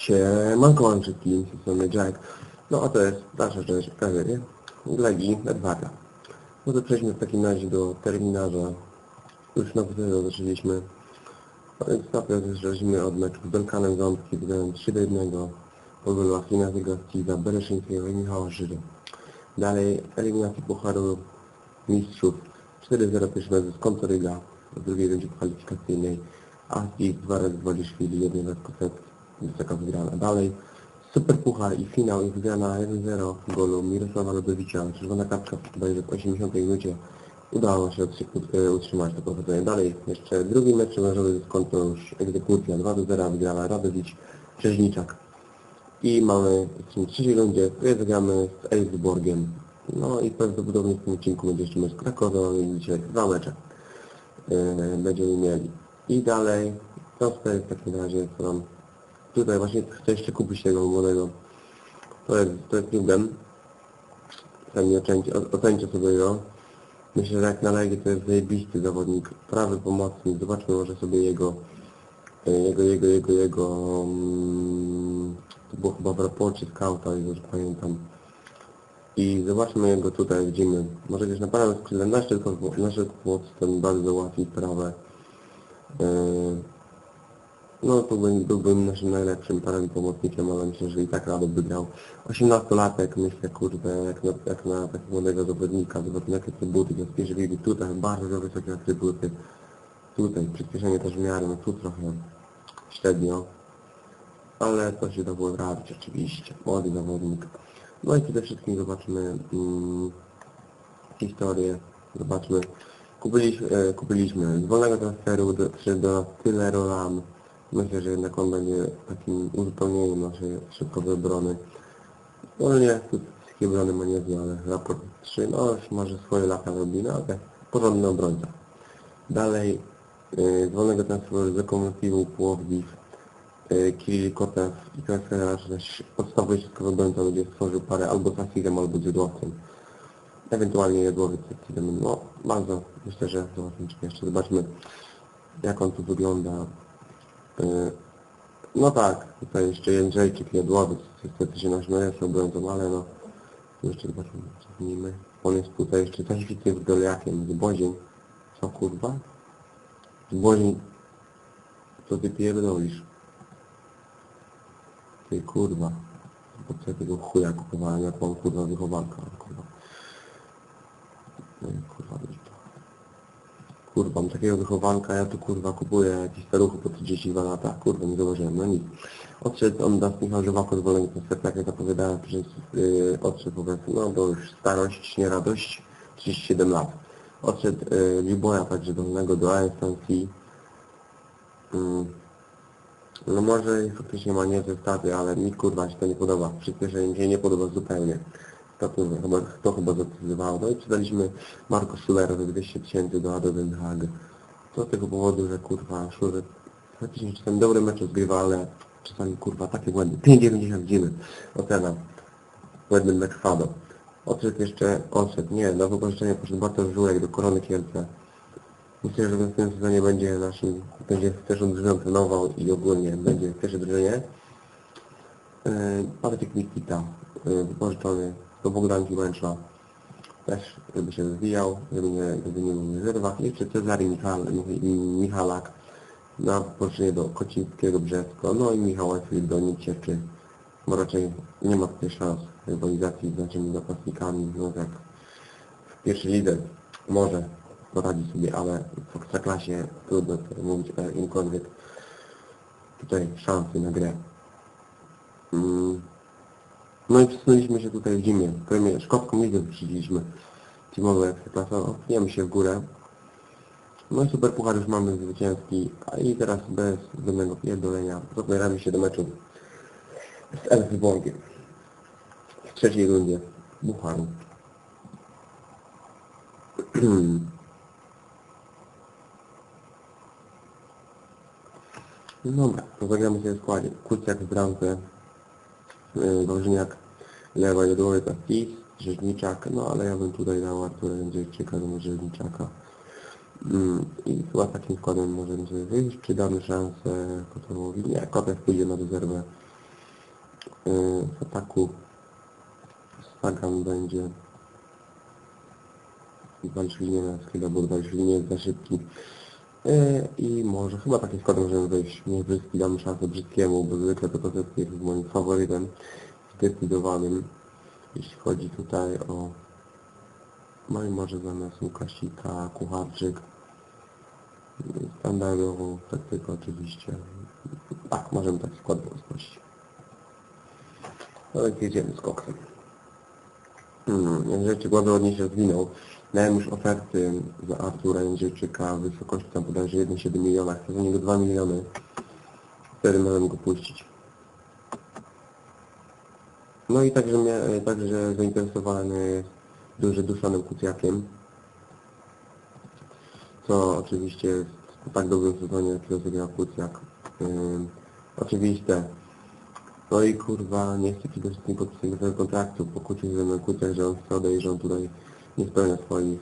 Siemanko wszystkim, z strony Jack. No a to jest dalsza część kawery Legii Edwarda. No to przejdźmy w takim razie do terminarza. Już na pewno zaczęliśmy. A więc najpierw zaczęliśmy od meczu z Belkanem Ząbki, wygrałem 3 do 1 po golu Afinazy Gastiza, Bereszyńskiego i Michała Żyża. Dalej eliminacji Pucharu Mistrzów 4-0 pierwszy mecz z Kontoryga w drugiej rundzie kwalifikacyjnej. Asti 2 razy Woliszwili, 1 raz Kosecki, wysoka wygrana. Dalej Super Puchar i finał i wygrana 1-0 w golu Mirosława Rodowicza. Czerwona kartka w 80 minucie. Udało się e, utrzymać to prowadzenie. Dalej jeszcze drugi mecz rewanżowy konto już egzekucja 2-0 wygrana Radowicz, Rzeźniczak. I mamy w tym trzeciej rundzie, tutaj zagramy z Elfsborgiem. No i prawdopodobnie w tym odcinku będzie jeszcze mecz i dzisiaj dwa mecze yy, będziemy mieli. I dalej, transfer w takim razie, co nam tutaj właśnie chcę jeszcze kupić tego młodego. To jest, to jest Newgen. Sami ocencie, sobie go. Myślę, że jak na Legię to jest zajebisty zawodnik, prawy pomocnik. Zobaczmy może sobie jego, e, jego, jego, jego, jego, mm, to było chyba w raporcie skauta, już pamiętam. I zobaczmy jego tutaj, widzimy. Może gdzieś na prawym skrzydle naszych naszych płot ten bardzo ułatwi sprawę. Yy, No to byłbym, naszym najlepszym prawym pomocnikiem, ale myślę, że i tak Rado by grał. 18-latek, myślę, kurde, jak na, jak na takiego młodego zawodnika, zobaczmy jakie te buty, jak widzi tutaj, bardzo wysokie atrybuty. Tutaj, przyspieszenie też w miarę, no tu trochę średnio. Ale to się da było robić oczywiście, młody zawodnik. No i przede wszystkim zobaczmy mm, historię, zobaczmy. Kupiliśmy, e, kupiliśmy z wolnego transferu do, do tyle Rolam. Myślę, że jednak on będzie takim uzupełnieniem naszej szybkowej obrony. Nie, tu wszystkie obrony ma niezłe, ale raport 3, no może swoje lata robi, no ale porządny obrońca. Dalej e, z wolnego transferu z Lokomotivą Płowdiw e, Kirill Kotew i że też podstawowy środkowy obrońca będzie stworzył parę albo z Asirem, albo z Źródłowcem. Ewentualnie Jadłowiec z. No bardzo myślę, że zobaczymy jeszcze. Zobaczmy jak on tu wygląda. E, No tak, tutaj jeszcze Jędrzejczyk, Jadłowiec, niestety się nasz jest obrońcą, ale no jeszcze zobaczymy, cofnijmy. On jest tutaj jeszcze zaświtny z Goliakiem, z Bozień. Co kurwa? Z Bozień. Co ty pierdolisz? Ty kurwa. Po co tego chuja kupowałem, jak mam kurwa wychowanka, kurwa. Nie, kurwa, lipa. Kurwa, mam takiego wychowanka, ja tu kurwa kupuję jakieś staruchy po 32 lata, kurwa, nie zauważyłem, no nic. Odszedł on nas Michał Żywako z Wolenia Koncertu, jak ja zapowiadałem, przez, yy, odszedł po prostu, no bo już starość, nie radość, 37 lat. Odszedł yy, Liboja także dolnego do ASNC. Yy, no może faktycznie ma niezłe staty, ale mi kurwa się to nie podoba. Przyspieszenie mi się nie podoba zupełnie. To chyba, to chyba zdecydowało. No i przydaliśmy Marco Schulera za 200 tysięcy do Ado Den Haag. To z tego powodu, że kurwa Schuler faktycznie czasami dobre mecze zgrywa, ale czasami kurwa takie błędy. 5,90 widzimy. Ocena. Błędny mecz Fado. Odszedł jeszcze, odszedł, nie, do wypożyczenia poszedł Bartosz Żurek do Korony Kielce. Myślę, że w następnym sezonie będzie naszym, będzie też drużyną trenował i ogólnie będzie pierwszej drużynie. Patryk Nikita, yy, wypożyczony do Bogdanki Męcza. Też żeby się rozwijał, żeby nie, żeby nie był w rezerwach. Jeszcze Cezary Michal, Mich- Michalak na wypożyczenie do Kocińskiego Brzesko. No i Michał Filip do Nicieczy. Bo raczej nie ma tutaj szans rywalizacji z naszymi napastnikami. No tak w pierwszej lidze może poradzi sobie, ale w ekstraklasie trudno mówić o jakimkolwiek tutaj szansy na grę. Mm. No i przesunęliśmy się tutaj w zimie. Premier, Szkopką ligę wyprzedziliśmy. Teamowe ekstraklasa, opniemy się w górę. No i super puchar już mamy zwycięski, a i teraz bez zbędnego pierdolenia zabieramy się do meczu z Elfsborgiem w trzeciej rundzie Bucharu. Dobra, to zagramy sobie w składzie. Kuciak w bramce, yy, Wawrzyniak, lewa Jodłowiec, Fis, Rzeźniczak, no ale ja bym tutaj dał Artura Jędrzejczyka do Rzeźniczaka. Mm, I chyba takim składem możemy sobie wyjść, czy damy szansę Kotowowi. Nie, Kotek pójdzie na rezerwę. Yy, w ataku Sagan będzie Walczyli nie na chwilę, bo walczyli nie jest za szybki. Yy, I może chyba taki skład możemy wejść. Nie brzydki damy szansę brzydkiemu, bo zwykle to Kosecki jest moim faworytem zdecydowanym, jeśli chodzi tutaj o no i może zamiast Łukasika, Kucharczyk standardową taktykę oczywiście. Tak, możemy taki skład rozpościć. Ale jedziemy z koksem. Hmm, Jędrzejczyk bardzo ładnie się Dałem już oferty za Artura Jędrzejczyka w wysokości tam bodajże 1,7 miliona. Chcę za niego 2 miliony. Wtedy możemy go puścić. No i także, także zainteresowany jest duży Duszanem Kucjakiem. Co oczywiście jest tak dobrym sezonie, jak rozegrał Kucjak. Ym, oczywiste. No i kurwa, nie chcę przede wszystkim podpisać tego kontraktu, pokłócił ze mną Kucjak, że on chce odejść, że on tutaj nie spełnia swoich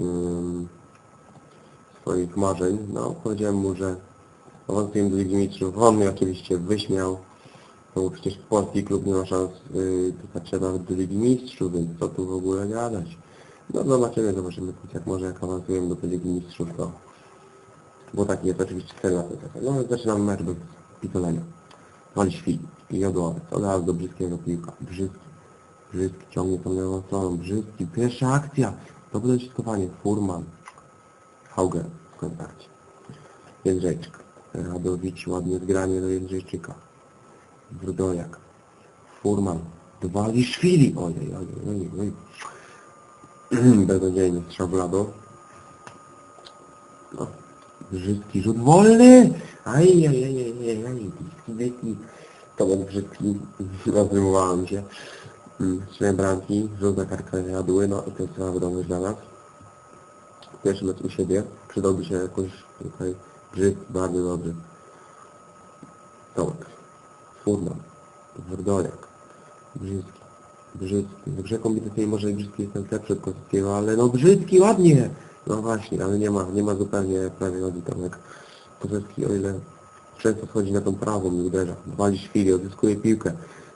ym, swoich marzeń. No, powiedziałem mu, że awansujemy do Ligi Mistrzów. On mnie oczywiście wyśmiał. No bo przecież polski klub nie ma szans yy, dostać się nawet do Ligi Mistrzów, więc co tu w ogóle gadać. No zobaczymy, zobaczymy jak może jak awansujemy do Ligi Mistrzów, to bo taki jest oczywiście cel na. No zaczynamy mecz bez pitolenia. Wali świn i jodłowiec. Od razu do brzydkiego piłka. Brzydki. Brzydki ciągnie tą lewą stroną. Brzydki. Pierwsza akcja. To będzie doświadkowanie. Furman. Hauger w kontakcie. Jędrzejczyk. Radowicz ładnie zgranie do Jędrzejczyka. Wródojak. Furman. Dwaliszwili. Ojej, ojej, ojej, ojej. Beznadziejny strzał w lado. No. Brzydki rzut wolny! Aj, aj, aj, aj. To był brzydki. Rozrymowałem się. Trzy bramki, żółta kartka jadły, no i to jest cała wiadomość dla nas. Pierwszy mecz u siebie. Przydałby się jakoś tutaj brzydki, bardzo dobry. Tomek. Furman. Wordoliak. Brzydki. Brzydki. W grze kombinacyjnej może i brzydki jest ten lepszy od Kosowskiego, ale no brzydki, ładnie! No właśnie, ale nie ma, nie ma zupełnie prawie nogi Tomek. Kosowski, o ile często schodzi na tą prawą i uderza. Wali szwili, odzyskuje piłkę.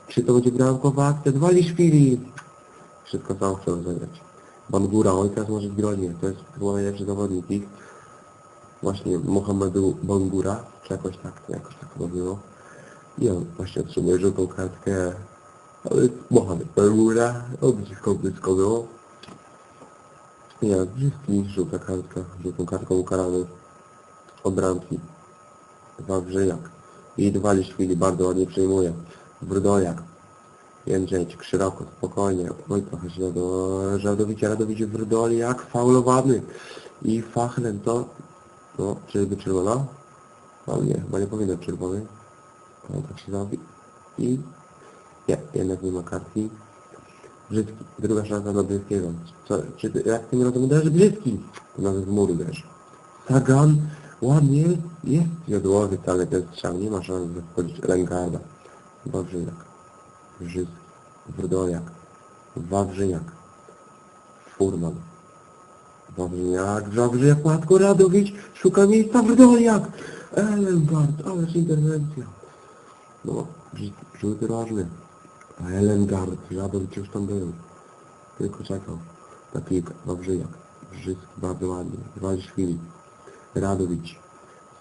Czy to będzie bramkowa akcja? Wali szwili! Wszystko sam chciał zagrać. Bangura, oj teraz może zgronie. To jest chyba najlepszy zawodnik ich. Właśnie Mohamedu Bangura, czy jakoś tak, jakoś tak chyba było. I on właśnie otrzymuje żółtą kartkę. Ale Mohamed Bangura, blisko, blisko było. Ja, brzydki, żółta kartka, żółtą kartką ukarany od bramki. Wawrzyjak. I Dwaliszwili bardzo ładnie przejmuje. Wrdojak. Jędrzejczyk szeroko, spokojnie. Oj, trochę źle do Żadowicia. Radowicz Wrdoliak faulowany. I Fachlen to... No, czyżby czerwona? No nie, chyba nie powinno być czerwony. No, tak się zrobi. I... Nie, jednak nie ma kartki. Brzydki. Druga szansa dla Brzydkiego. Co, czy, jak ty nie rozumiem, uderzysz Brzydki? To nawet w mur uderzy. Sagan. Ładnie. Jest jodłowiec, ale ten strzał nie ma szans wchodzić Lengarda. Wawrzyniak. Brzydki. Wrdojak. Wawrzyniak. Furman. Wawrzyniak. Wawrzyniak. Matko Radowicz. Szuka miejsca. Wrdojak. Elengard. Ależ interwencja. No. Żółty rożny. A Elengard, Radowicz już tam był. Tylko czekał na piłkę. Wawrzyniak. Brzydki, bardzo ładnie. Waliszwili. Radowicz.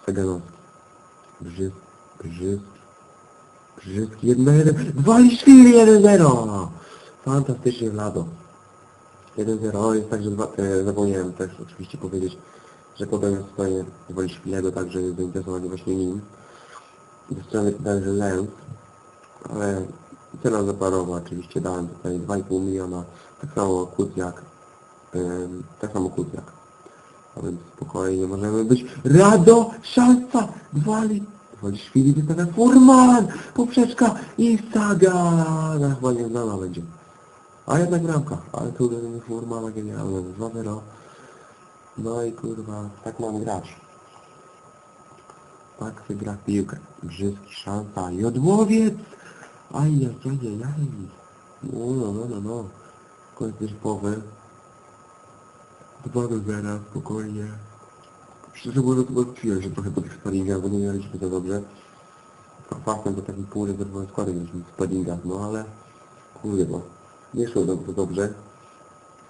Saganowski. Brzydki. Brzydki. Brzydki. 1-1. Waliszwili 1-0. Fantastycznie Lado. 1-0. O, jest tak, że dwa, e, zapomniałem też oczywiście powiedzieć, że potem jest tutaj Waliszwilego, także jest zainteresowany właśnie nim. Ze strony także Lens, ale cena zaparowa oczywiście dałem tutaj 2,5 miliona, tak samo Kucjak, ym, tak samo Kucjak. A więc spokojnie możemy być. Rado! Szansa! Wali! Wali szwili, wystawia Furman! Poprzeczka i Saga! No, chyba nie znana będzie. A jednak bramka. Ale tu uderzenie Furmana genialne. 2-0. No i kurwa, tak mam grać. Tak wygra piłkę. Brzydki szansa. Jodłowiec! Ajajajajaj. No, no, no, no, no. Koniec połowy. Dwa do zera, spokojnie. Szczerze mówiąc, wątpiłem, że trochę po tych sparingach, bo nie mieliśmy za dobrze. Fasem to taki pół rezerwowy składek mieliśmy w sparingach, no ale kurde no, nie szło to, to dobrze.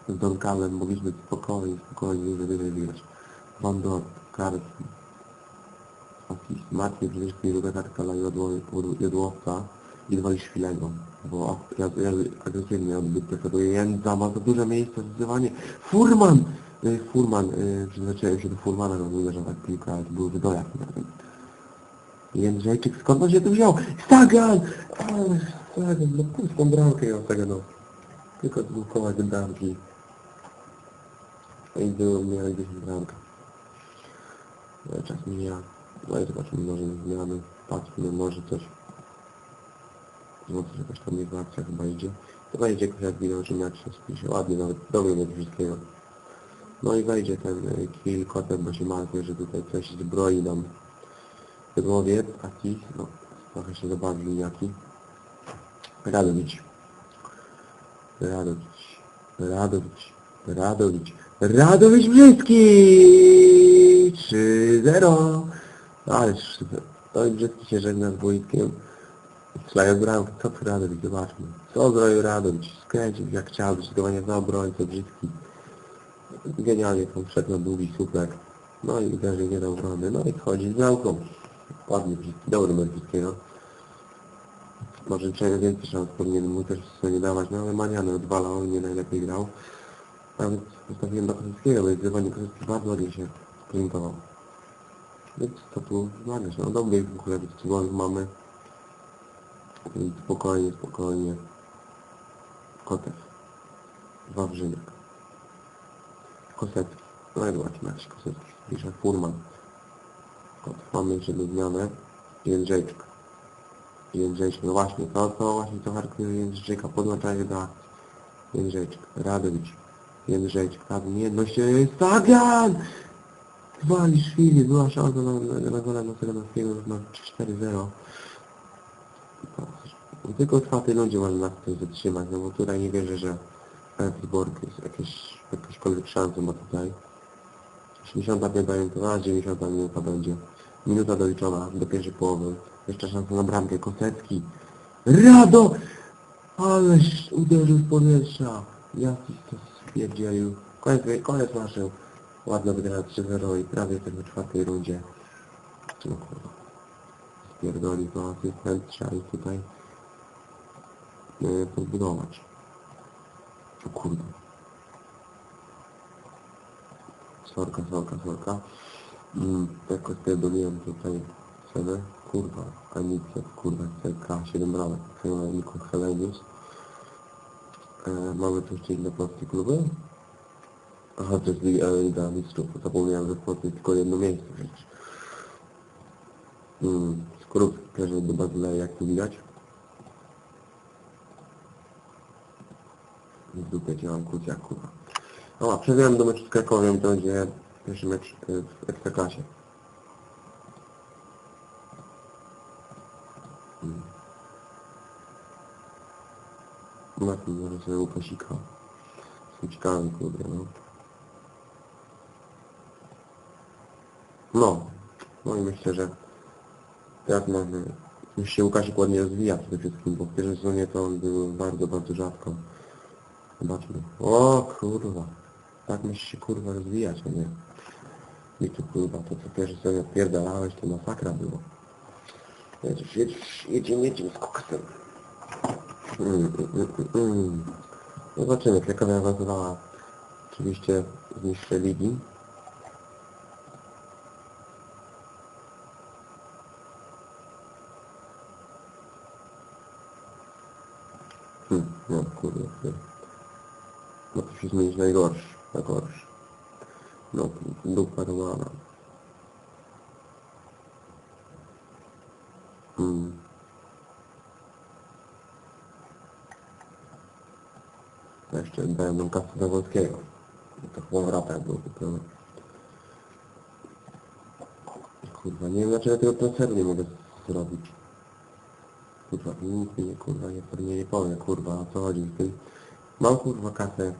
Z Donkalem mogliśmy spokojnie, spokojnie, wyżej, wyżej wygrać. Van Dort, Karski, Asist, Marcin Brzeziński, druga kartka dla jodło- jodłowca i dwa Szwilego, bo agresywnie odbyt preferuję. Jędza ma za duże miejsce, zdecydowanie. Furman! Y, Furman, przyzwyczaiłem się do Furmana, no mówię, że tak piłka, ale to był wydojak. Jędrzejczyk, skąd on się tu wziął? Sagan! Ale Sagan, no pustą bramkę ją Saganow. Tylko dwóch koła do bramki. I było, mieli 10 bramkę. Ale czas mija. No i zobaczymy, może zmiany. Patrzmy, może coś. Znowu jakaś tam jego akcja chyba idzie. To wejdzie jak widać, że mecz się ładnie, nawet dobry do wszystkiego. No i wejdzie ten y, kill kotem, bo się martwię, że tutaj coś zbroi nam Pedłowiec, taki, no, trochę się zabawił jaki. Radowicz. Radowicz. Radowicz. Radowicz. Radowicz Brzydki! 3-0. Ależ, to i Brzydki się żegna z boiskiem. Strzelają bramkę. Co ty Radowicz? Zobaczmy. Co zrobił Radowicz? Skręcił jak chciał, tylko nie znał obrońcę Brzydki. Genialnie tam wszedł na długi słupek. No i uderzy nie dał obrony. No i wchodzi z bramką. Ładnie, dobry. Może czego więcej szans powinien mu też sobie dawać, no ale Mariany odwalał i nie najlepiej grał. Nawet postawiłem na Kosowskiego, bo zdecydowanie Kosowski bardzo ładnie się prezentował. Więc to tu wymagasz, no dobrych w ogóle cudownych mamy. I spokojnie, spokojnie. Kotew. Wawrzyniak. Kosecki. No i jak się Kosecki pisze. Furman. Kotew. Mamy zmianę. Jędrzejczyk. Jędrzejczyk. No właśnie, to, to właśnie to charakteryzuje Jędrzejczyka. Podłączanie do akcji. Jędrzejczyk. Radowicz. Jędrzejczyk. Tak, niejedność. Sagan! Waliszwili. Była szansa na, na, na gola na Serenowskiego na 4-0. Tylko tej ludzie można nas coś zatrzymać, no bo tutaj nie wierzę, że Elfsborg jest jakieś, jakieśkolwiek szanse ma tutaj. 85 to a 90 minuta będzie. Minuta doliczona do pierwszej połowy. Jeszcze szansa na bramkę. Kosecki. Rado! Ależ uderzył z powietrza. Jakiś to spierdzielił. Koniec, koniec naszych. Ładna wygrana 3-0 i prawie jesteśmy w czwartej rundzie. No kurwa. Spierdoli to asystent, trzeba ich tutaj yy, podbudować. O kurde. Sorka, sorka, sorka. Mm, jakoś pierdoliłem tutaj cenę. Kurwa, Anicja, kurwa, CK, 7 bramek. Nikon Helenius. E, mamy tu jeszcze inne polskie kluby? Aha, to jest Liga, Liga Mistrzów. Zapomniałem, że w Polsce jest tylko jedno miejsce przecież. Hmm, Skorup leży do Bazylei, jak tu widać. W dupie działam kucia, kurwa. O, przewijam do meczu z Krakowiem, to będzie pierwszy mecz y, w Ekstraklasie. Hmm. Na tym może sobie uposikał. Jestem ciekawy, kurde, no. No, no i myślę, że teraz mamy, musi się Łukasik ładnie rozwija przede wszystkim, bo w pierwszym sezonie to on był bardzo, bardzo rzadko. Zobaczmy. O kurwa, tak musi się kurwa rozwijać, a nie. I tu kurwa, to co pierwszy sezonie odpierdalałeś, to masakra było. Jedziesz, jedziesz, jedziemy, jedziemy z koksem. Mm, mm, mm, mm, mm. No Zobaczymy, Krakowia awansowała oczywiście z niższej ligi. Hmm, no kurde. No to się zmienić najgorszy, na gorszy. No, dupa Romana. Hmm. To jeszcze dałem nam kasę Zawolskiego. To chyba w ratach było kupione. Kurwa, nie wiem dlaczego ja tego transferu nie mogę zrobić. Kurwa, nic mi nie kurwa nie, nie, nie powiem, kurwa, o co chodzi z tym. Mam kurwa kasę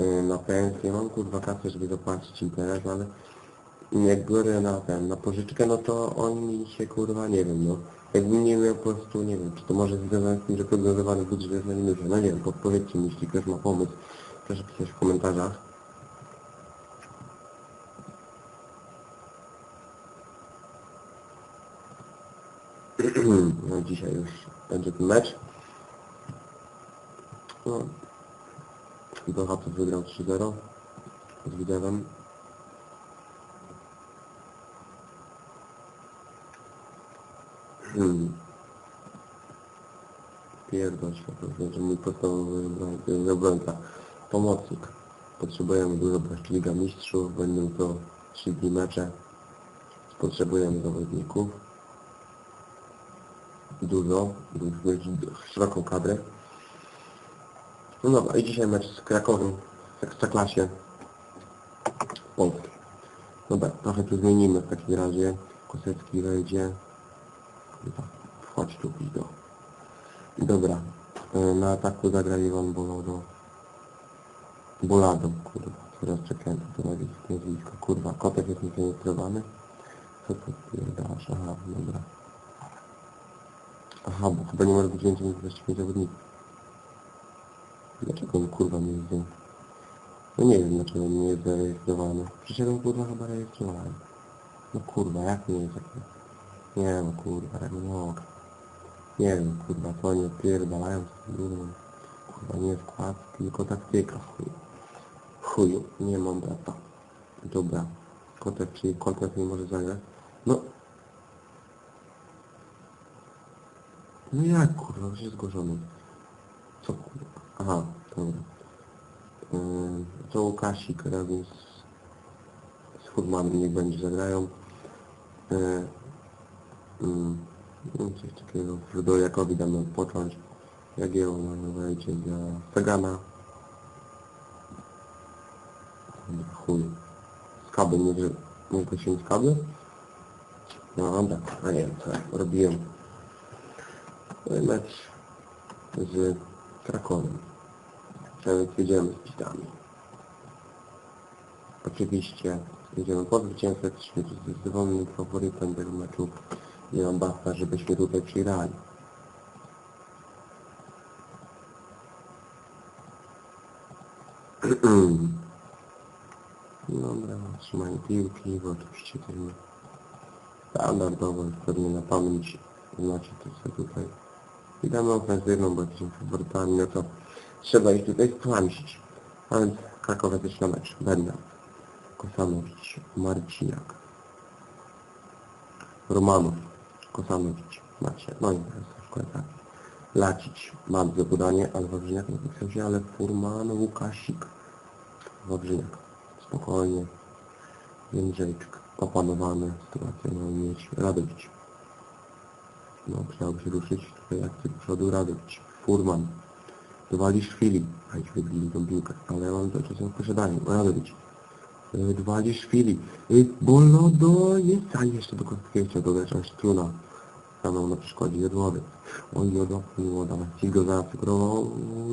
y, na pensję, mam kurwa kasę, żeby zapłacić imprez, ale jak biorę na ten, na pożyczkę, no to oni się kurwa, nie wiem, no. Jakbym nie miał po prostu, nie wiem, czy to może związane z tym, że prognozowany budżet jest na minusie. No nie wiem, podpowiedzcie mi, jeśli ktoś ma pomysł, proszę pisać w komentarzach. No dzisiaj już będzie ten mecz. No. Bełchatów wygrał 3-0 z Widewem. Hmm. Pierdol się, to znaczy mój podstawowy obroń- obrońca. Pomocnik. Potrzebujemy dużo, jeszcze Liga Mistrzów, będą to 3 dni mecze. Potrzebujemy zawodników. Dużo, musimy mieć szeroką kadrę. No dobra, i dzisiaj mecz z Krakowem w Ekstraklasie Polski. Dobra, trochę tu zmienimy w takim razie. Kosecki wejdzie. Kurwa, wchodź tu, do. Dobra, e, na ataku zagra Iwan Bolodo. Bolado, kurwa, teraz czekałem, to jest nazwisko. Kurwa, kotek jest niezarejestrowany. Co to pierdasz? Aha, dobra. Aha, bo chyba nie może być więcej niż 25 zawodników. Dlaczego on kurwa nie jest... No nie wiem dlaczego on nie jest zarejestrowany. Przecież ja kurwa chyba rejestrowałem. No kurwa, jak nie jest taki... Nie no kurwa, ja nie wiem kurwa, co oni odpierdalają z tym drugim. Kurwa, nie wkład, tylko taktyka, chuju. Chuju, nie mam brata. Dobra. Kotek, czyli kotek nie może zagrać. No. No jak kurwa, jest zgłoszony. Co kurwa? Aha, dobra. Yy, to Łukasik razem z, z Furmanem niech będzie zagrają. Yy, yy, no coś takiego. Frydojakowi damy odpocząć. Jagiełło mamy wejdzie dla Sagana. Dobra, chuj. Skaby nie ży... Nie prosimy skaby? No dobra, a nie co robiłem. I mecz z Krakowem. Teraz jedziemy z pitami. Oczywiście jedziemy po zwycięstwie, jesteśmy zdecydowanym faworytem tego meczu. Nie mam basta, żebyśmy tutaj przyjechali. Dobra, trzymanie piłki, bo oczywiście standardowo pewnie na pamięć, znaczy to co tutaj i damy ofensywną, bo jesteśmy faworytami, no to trzeba ich tutaj stłamsić. A więc Krakowie też na mecz. Będę. Kosanowicz, Marciniak, Romanów, Kosanowicz, Macie, no i teraz przykład tak. Lacić, mam do podanie, ale Wawrzyniak nie pisał się, ale Furman, Łukasik, Wawrzyniak, spokojnie, Jędrzejczyk, opanowane, sytuację mamy mieć, Radowicz, no przydałoby się ruszyć, tutaj akcję do przodu, Radowicz, Furman, Dwalisz chwili, a ich wybili tą piłkę, ale ja mam to czasem w posiadaniu, Radowicz, Dwalisz chwili, Y, Bolodo jest, a jeszcze do Kostkiego chciał dodać, struna, stanął na przykładzie Jodłowiec, Jodo, miło dawać, ci go zaasekurował,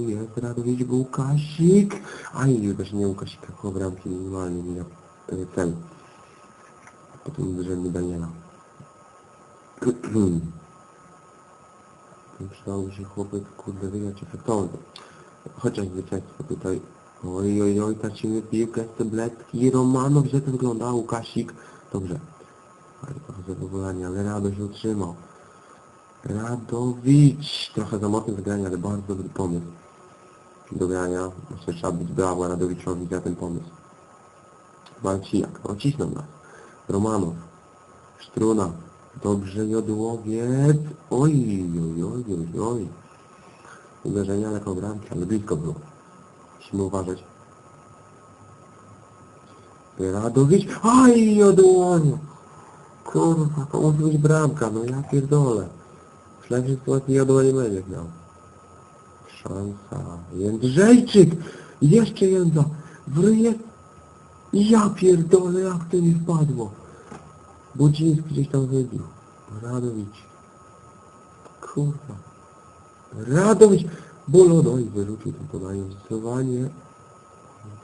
jest Radowicz, Łukasik, a i już nie Łukasika, koło bramki minimalnie miał y, cel, potem uderzenie Daniela. Przydałoby się chłopiec, kurde, wygrać efektownie. Chociaż zwycięstwo tutaj. Oj, oj, oj, tracimy piłkę, Steblecki, Romanow, źle to wygląda, Łukasik. Dobrze. Ale trochę zadowolenia, ale Rado się utrzymał. Radowicz. Trochę za mocne zagranie, ale bardzo dobry pomysł. Do grania. Myślę, że trzeba być brawo Radowiczowi za ten pomysł. Walciak. No, cisną nas. Romanow. Struna. Dobrze, Jodłowiec. Oj, oj, oj, oj, oj. Uderzenie, ale koło bramki, ale blisko było. Musimy uważać. Radowicz. Aj, Jodłowiec. Kurwa, to musi być bramka, no ja pierdolę. Myślałem, że sytuacji Jodła nie będzie miał. Szansa. Jędrzejczyk! Jeszcze Jędza! Wryje... Ja pierdolę, jak to mi wpadło. Budziński gdzieś tam wybił. Radowicz. Kurwa. Radowicz! Bolono i wyrzucił to podanie. Zdecydowanie.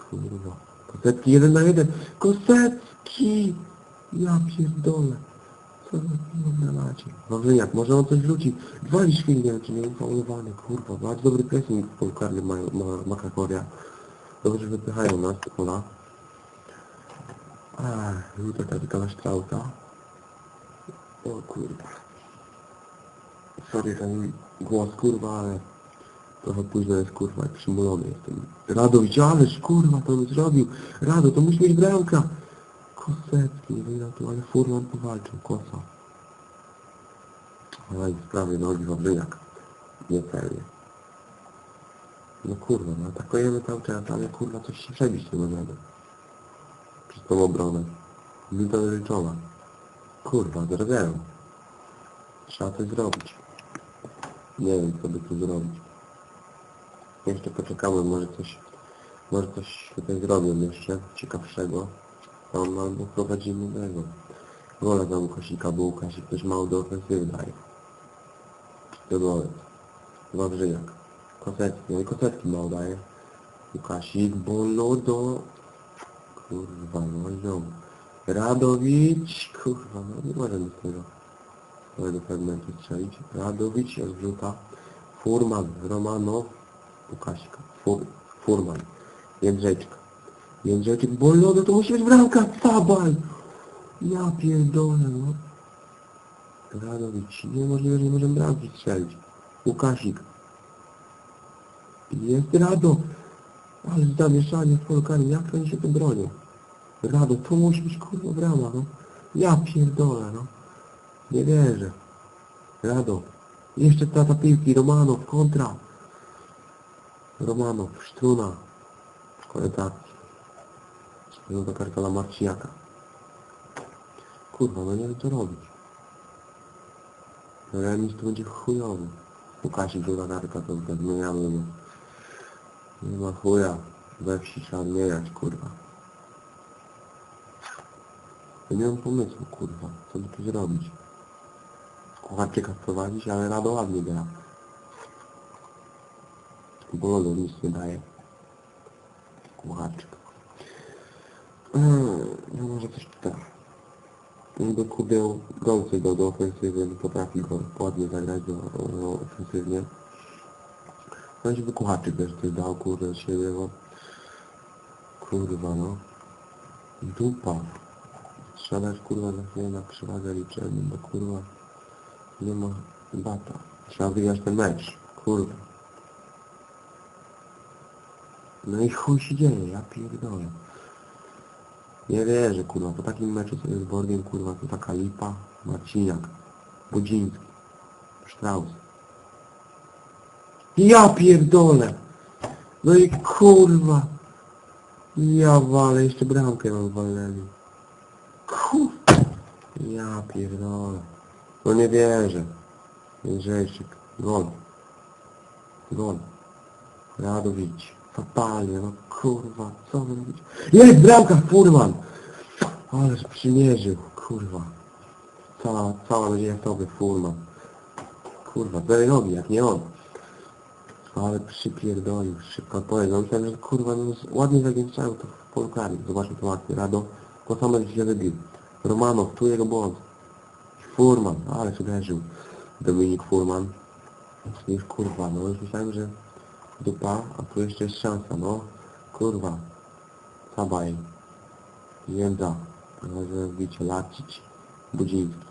Kurwa. Kosecki jeden na jeden. Kosecki! Ja pierdolę. Co za pierdolę macie? Wawrzyniak, może on coś wrzuci. Wali świnie, czy nie ufaulowany, kurwa. Bardzo dobry pressing w polu karnym mają, ma, ma Krakoria. Dobrze, wypychają nas do pola. Ach, taka Strausa. O kurwa. Sorry mój głos, kurwa, ale trochę późno jest, kurwa, jak przymulony jestem. Radowicz, ależ, kurwa, to on zrobił. Rado, to musi mieć bramka. Kosecki, nie wygrał tu, ale Furman powalczył, kosa. Ale w prawej nogi Wawrzyniak. Niecelnie. No kurwa, no atakujemy cały czas, ale kurwa coś się przebić nie możemy. Przez tą obronę. Wyliczowa. Kurwa, zerwiają. Trzeba coś zrobić. Nie wiem, co by tu zrobić. Jeszcze poczekamy, może coś, może coś tutaj zrobią jeszcze ciekawszego. Tam albo prowadzimy tego. Wolę tam Kosika, bo Łukasik też mało do ofensywy daje. Dodołek. Wawrzyniak. Kosecki, no i Kosecki mało daje. Łukasik, Bolo do... Kurwa, no i. Radowicz, kurwa, no nie możemy z tego swojego fragmentu strzelić. Radowicz, odrzuta. Furman, Romanow, Łukasik, Fur, Furman, Jędrzejczyk. Jędrzejczyk, Bolo, no to musi być bramka, Sabal! Ja pierdolę, no. Radowicz, niemożliwe, że nie możemy bramki strzelić. Łukasik. Jest Rado. Ale zamieszanie polu karnym, jak oni się tu bronią? Rado, to musi być kurwa brama, no. Ja pierdolę, no. Nie wierzę. Rado. Jeszcze tata piłki, Romanow, kontra. Romanow, Sztruna. Akcji. Żółta karta dla Marciniaka. Kurwa, no nie wiem co robić. Remis to będzie chujowy. Łukasik żółta karta, to zmieniamy. No. Nie ma chuja. We wsi trzeba zmieniać, kurwa. Ja nie mam pomysłu, kurwa, co by tu zrobić. Kucharczyka wprowadzić, ale rado ładnie gra. Bolodo nic nie daje. Kucharczyk. Eee, no może coś tak. Do kurde golcy do, do ofensywy, potrafi go ładnie zagrać do, do ofensywnie. No i żeby kucharczyk też coś dał, kurde, od siebie, bo... Kurwa, no. Dupa. Trzeba dać, kurwa, za chwilę na przewagę liczebną, bo kurwa... Nie ma bata. Trzeba wygrać ten mecz. Kurwa. No i chuj się dzieje, ja pierdolę. Nie wierzę, kurwa, po takim meczu z Borgiem, kurwa, to taka lipa, Marciniak, Budziński, Strauss. Ja pierdolę! No i kurwa! Ja walę, jeszcze bramkę mam walnęli. Ja pierdolę. No nie wierzę. Jędrzejczyk. Gol. Gol. Radowicz. Fatalnie, no kurwa, co wy robicie? Jest bramka, Furman! Ależ przymierzył, kurwa. Cała, cała nadzieja w tobie, Furman. Kurwa, dalej nogi, jak nie on. Ale przypierdolił, szybko odpowiedź. No myślałem, że kurwa, no, ładnie zagięczają to w polu karnym. Zobaczmy tą akcję, Rado. Samym źle wybił. Romanow, tu jego błąd. Furman, ale uderzył. Dominik Furman. Już kurwa, no już myślałem, że dupa, a tu jeszcze jest szansa, no. Kurwa. Sabaj. Jędza. Może wbicie, lacić. Budziński.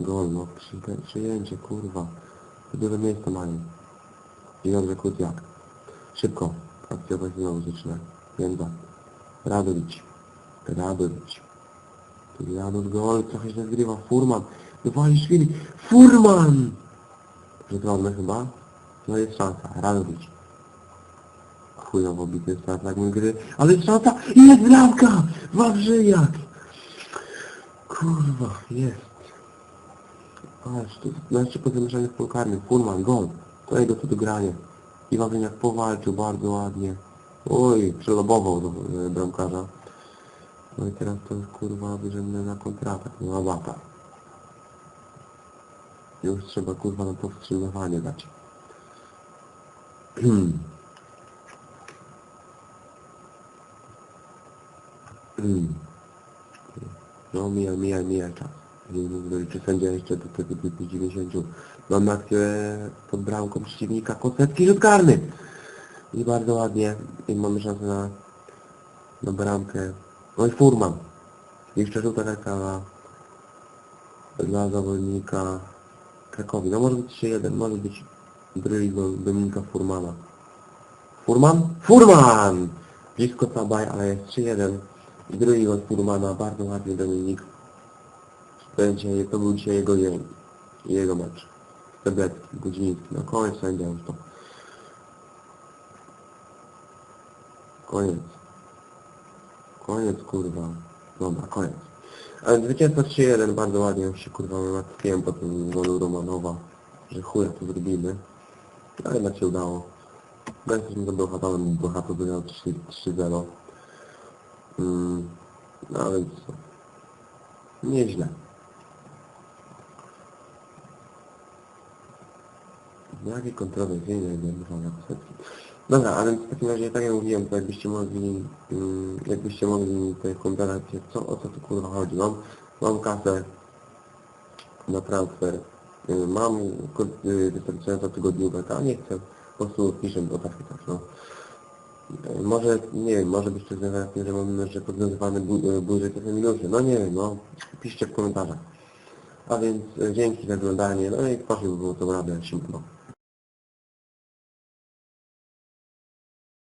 Gol, no. Przy, przyjęcie, kurwa. Duże miejsce mają. I dobrze Kudiak. Szybko. Akcja właśnie znowu zaczyna. Jędza. Radowicz. Radowicz. Tu Janut gol, trochę się zgrywa. Furman. Waliszwili. Furman! Przetrudne chyba. No jest szansa. Radowicz. Chujowo bity start tak mój gry. Ale szansa! Jest bramka! Wawrzyniak! Kurwa, jest. Aż tu, jeszcze po zamieszaniu w polkarnym. Furman, gol. To jego co do grania. I Wawrzyniak powalczył bardzo ładnie. Oj, przelobował do e, bramkarza. No i teraz to kurwa bierzemy na kontratak, no abata. Już trzeba kurwa na powstrzymywanie dać. No mija, mija, mija czas. Mówię, czy sędzia jeszcze do tego do 90. Mam akcję pod bramką przeciwnika Kosecki rzut karny. I bardzo ładnie. I mamy szansę na, na bramkę. No i Furman. Jeszcze żółta kartka dla, zawodnika Krakowi. No może być 3-1, może być drugi gol Dominika Furmana. Furman? Furman! Blisko Sabaj, ale jest 3-1. I drugi gol Furmana, bardzo ładny Dominik. To był dzisiaj jego dzień. Jego mecz. Steblecki, Gudziński. No koniec sędzia już to. Koniec. Koniec kurwa. Dobra, koniec. Ale zwycięstwo 3-1 bardzo ładnie już się kurwa martwiłem po tym golu Romanowa, że chuja to zrobimy. Ale jednak się udało. No jesteśmy za bohaterem, bohater wygrał 3 3-0. Mm, no więc co. Nieźle. Jakie kontrowersyjne będą Kosecki. Dobra, ale w takim razie, tak jak mówiłem, to jakbyście mogli, mm, jakbyście mogli mi tutaj komentarować, co, o co tu kurwa chodzi. Mam, mam kasę na transfer, y, mam kur- y, wystarczająco tygodniówek, a nie chcę, po prostu piszę do tak i tak, no. Y, Może, nie wiem, może być to związane z tym, że mamy że prognozowany y, budżet jest na. No nie wiem, no, piszcie w komentarzach. A więc y, dzięki za oglądanie, no i proszę by było to radę, siemano.